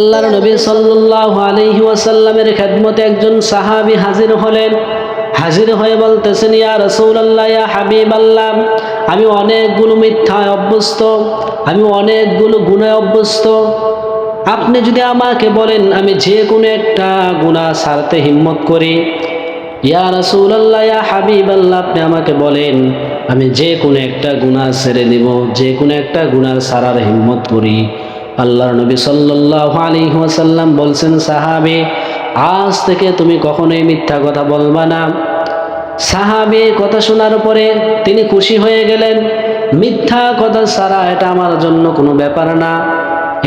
আল্লাহর নবী সাল্লাল্লাহু আলাইহি ওয়াসাল্লামের খেদমতে একজন সাহাবী হাজির হলেন। হাজির হয়ে বলতেছেন, ইয়া রাসূলুল্লাহ, ইয়া হাবিবাল্লাহ, আমি অনেকগুলো মিথ্যায় অভ্যস্ত, আমি অনেকগুলো গুণায় অভ্যস্ত। আপনি যদি আমাকে বলেন, আমি যে কোনো একটা গুনাহ ছাড়তে হিম্মত করি। ইয়া রাসূলুল্লাহ, ইয়া হাবিবাল্লাহ, আপনি আমাকে বলেন, আমি যে কোনো একটা গুনাহ ছেড়ে দিব, যে কোনো একটা গুনাহ ছাড়ার হিম্মত করি। আল্লাহর নবী সাল্লাল্লাহু আলাইহি ওয়াসাল্লাম বলছেন, সাহাবে, আজ থেকে তুমি কখনোই মিথ্যা কথা বলবা না। সাহাবে কথা শোনার পরে তিনি খুশি হয়ে গেলেন, মিথ্যা কথা ছাড়া এটা আমার জন্য কোনো ব্যাপার না,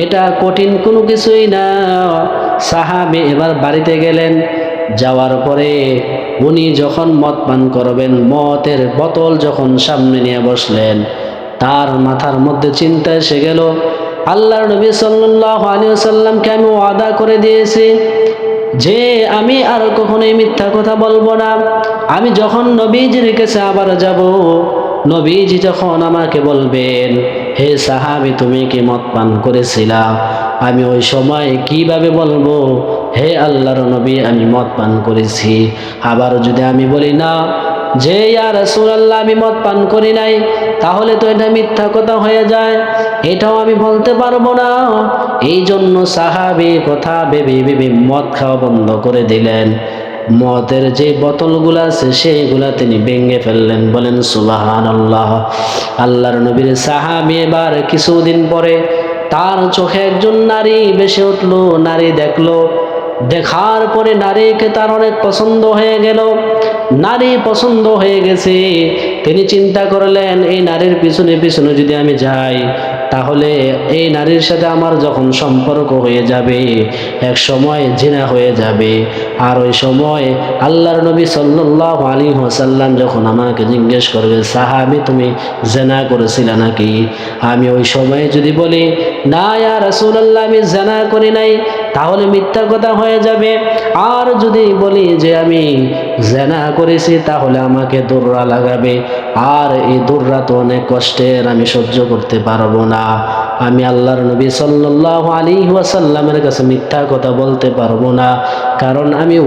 এটা কঠিন কোনো কিছুই না। সাহাবে এবার বাড়িতে গেলেন, যাওয়ার পরে উনি যখন মদ পান করবেন মতের বোতল যখন সামনে নিয়ে বসলেন, তার মাথার মধ্যে চিন্তা এসে গেল আল্লাহর নবী সাল্লাল্লাহু আলাইহি সাল্লামকে আমি ওয়াদা করে দিয়েছি যে আমি আর কখনোই মিথ্যা কথা বলব না। আমি যখন নবীজির কাছে আবার যাব, নবীজি যখন আমাকে বলবেন, হে সাহাবি, তুমি কি মদ পান করেছিলা? আমি ওই সময় কীভাবে বলব, হে আল্লাহর নবী, আমি মদ পান করেছি। আবার যদি আমি বলি, না, যে ইয়া রাসূলুল্লাহ, আমি মদ পান করি নাই তাহলে তো এটা মিথ্যা কথা হয়ে যায়। এটাও আমি বলতে পারব না। এই জন্য সাহাবি কথা ভেবে ভেবে মদ খাওয়া বন্ধ করে দিলেন। মদের যে বোতলগুলো আছে, সেগুলা তিনি ভেঙে ফেললেন। বলেন সুবাহান আল্লাহ আল্লাহর নবীর সাহাবি এবার কিছুদিন পরে তার চোখে একজন নারী বেশি উঠল। নারী দেখল। দেখার পরে নারীকে তার অনেক পছন্দ হয়ে গেল। নারী পছন্দ হয়ে গেছে। তিনি চিন্তা করলেন, এই নারীর পিছনে পিছনে যদি আমি যাই, তাহলে এই নারীর সাথে আমার যখন সম্পর্ক হয়ে যাবে, এক সময় জেনা হয়ে যাবে। আর ওই সময় আল্লাহর নবী সাল্লাল্লাহু আলী ওয়াসাল্লাম যখন আমাকে জিজ্ঞেস করবে, সাহাবি, তুমি জেনা করেছিলে নাকি? আমি ওই সময়ে যদি বলি, না ইয়া রাসূলুল্লাহ, আমি জেনা করি নাই। তাহলে মিথ্যা কথা হয়ে যাবে। আর যদি বলি যে আমি জেনা করেছি, তাহলে আমাকে দৌড়া লাগাবে। আর এই দৌড়া তো অনেক কষ্টের, আমি সহ্য করতে পারব না। আমি আল্লাহর নবী সাল্লাল্লাহু আলাইহি ওয়াসাল্লামের কাছে মিথ্যা কথা বলতে পারব না। কারণ আমি